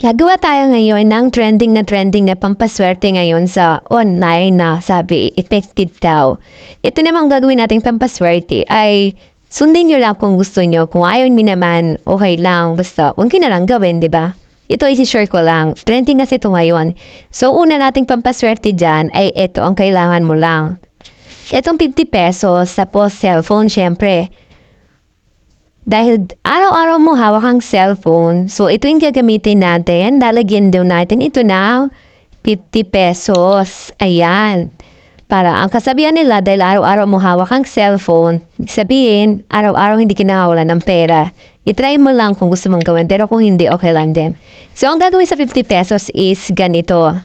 Gagawa tayo ngayon ng trending na trending na pampaswerte ngayon sa online na sabi effective daw. Ito namang gagawin nating pampaswerte ay sundin nyo lang kung gusto nyo. Kung ayaw nyo naman, okay lang. Basta, huwag na lang gawin, di ba? Ito isi-share ko lang. Trending kasi ito ngayon. So, una nating pampaswerte dyan ay ito ang kailangan mo lang. Itong 50 pesos, tapos cellphone, syempre. Dahil araw-araw mo hawak ang cellphone, so ito yung gagamitin natin. Lalagyan daw natin ito na 50 pesos. Ayan. Para ang kasabihan nila dahil araw-araw mo hawak ang cellphone, sabihin, araw-araw hindi kinakawalan ng pera. I-try mo lang kung gusto mong gawin, pero kung hindi, okay lang din. So, ang gagawin sa 50 pesos is ganito.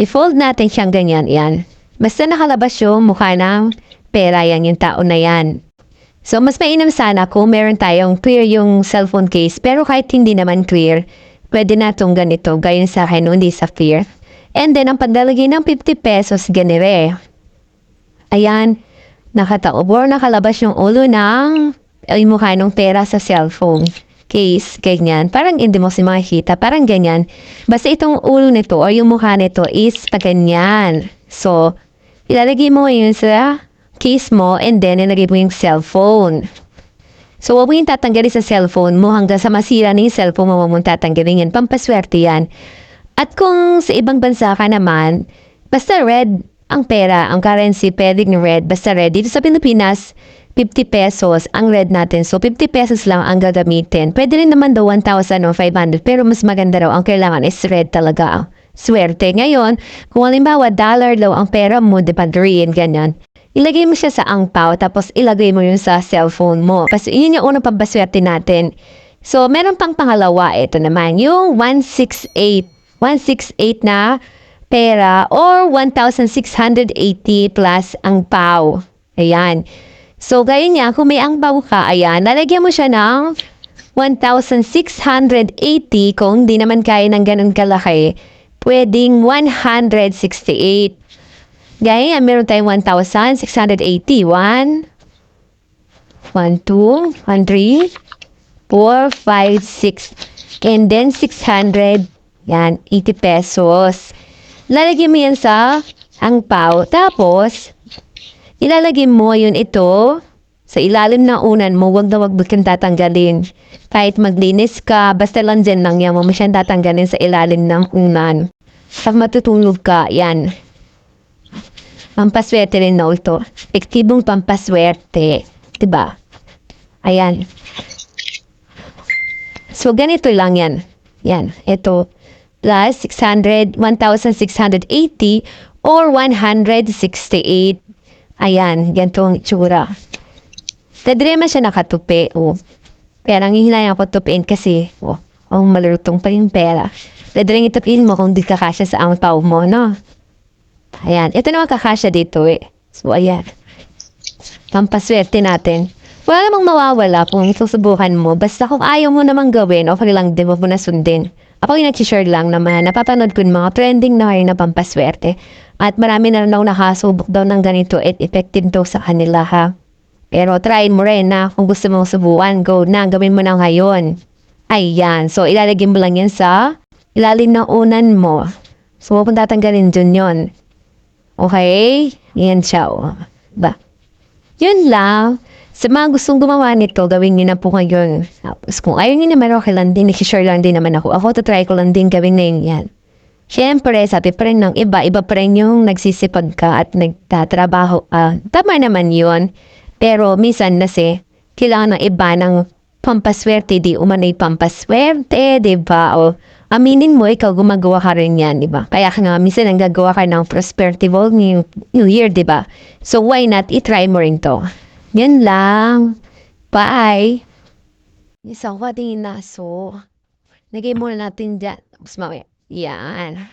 I-fold natin siyang ganyan, yan. Basta nakalabas yung mukha ng pera yan, yung tao na yan. So, mas mainam sana kung meron tayong clear yung cellphone case. Pero kahit hindi naman clear, pwede na itong ganito. Gayon sa akin, hindi sa clear. And then, ang paglalagay ng 50 pesos, ganire. Ayan, nakataob or nakalabas yung ulo ng ay mukha ng pera sa cellphone case, ganyan. Parang hindi mo si makikita, parang ganyan. Basta itong ulo nito or yung mukha nito is ganyan. So, ilalagay mo yun sa case mo and then ilagay mo yung cellphone. So, huwag mo yung tatanggalin sa cellphone mo hanggang sa masira na yung cellphone mo, huwag mong tatanggalin yan. Pampaswerte yan. At kung sa ibang bansa ka naman, basta red ang pera, ang currency, pwedeng red, basta red. Dito sa Pilipinas, 50 pesos ang red natin. So, 50 pesos lang ang gagamitin. Pwede rin naman daw 1,000 o 500, pero mas maganda raw. Ang kailangan is red talaga. Swerte. Ngayon, kung halimbawa dollar daw ang pera mo, depende rin, ganyan. Ilagay mo siya sa angpaw, tapos ilagay mo yun sa cellphone mo. Kasi yun yung unang pambaswerte natin. So, meron pang pangalawa. Ito naman, yung 168. 168 na pera or 1,680 plus ang PAW. Ayan. So, gaya niya, kung may ang PAW ka, ayan, lalagyan mo siya ng 1,680 kung di naman kaya ng ganun kalaki. Pwedeng 168. Gaya meron tayong 1,680. 1, 1, 2, 1, 3, 4, 5, 6. And then 600. Yan, 80 pesos. Lalagyan mo yan sa angpaw. Tapos, ilalagay mo yun ito sa ilalim ng unan mo. Huwag na huwag mo tatanggalin. Kahit maglinis ka, basta lang dyan lang yan. Mo siyang tatanggalin sa ilalim ng unan. Pag matutulog ka, yan. Pampaswerte rin na ito. Ektibong pampaswerte. Diba? Ayan. So, ganito lang yan. Yan. Ito. Plus 600, 1,680 or 168. Ayan. Ganito ang itsura. Tadre man siya nakatupi. Oh. Pero ang hihinayang ko tupiin kasi, oh, oh malutong pa yung pera. Tadre itupiin mo kung di kakasya sa ang tao mo, no? Ayan. Ito naman kakasya dito eh. So, ayan. Pampaswerte natin. Wala namang mawawala kung susubukan mo. Basta kung ayaw mo namang gawin, okay lang din mo na sundin. Ako yung nag-share lang naman, napapanood ko mga trending na ngayon na pampaswerte. At marami na daw nakasubok daw ng ganito at effective daw sa kanila ha. Pero try mo rin na kung gusto mong subukan, go na, gawin mo na ngayon. Ayan, so ilalagay mo lang yan sa ilalim ng unan mo. So mong tatanggalin dun yun. Okay? Yan siya. Oh. Ba? Yun lang. Sa mga gustong gumawa nito, gawin niyo na po ngayon. Tapos kung ayaw niyo naman, okay lang din. Nakishare lang din naman ako. Ako, try ko lang din gawin na yun yan. Siyempre, sabi pa rin ng iba, iba pa rin yung nagsisipag ka at nagtatrabaho. Ah, tama naman yun. Pero minsan na si, kailangan ng iba ng pampaswerte, di umanay pampaswerte, di ba? O aminin mo, ikaw gumagawa ka rin yan, di ba? Kaya ka nga, minsan ang gagawa ka ng prosperity ball new, new year, di ba? So why not, itry mo rin to. Yan lang. Bye! Isang ko ating inaso. Lagay muna natin dyan. Tapos mamaya. Yan.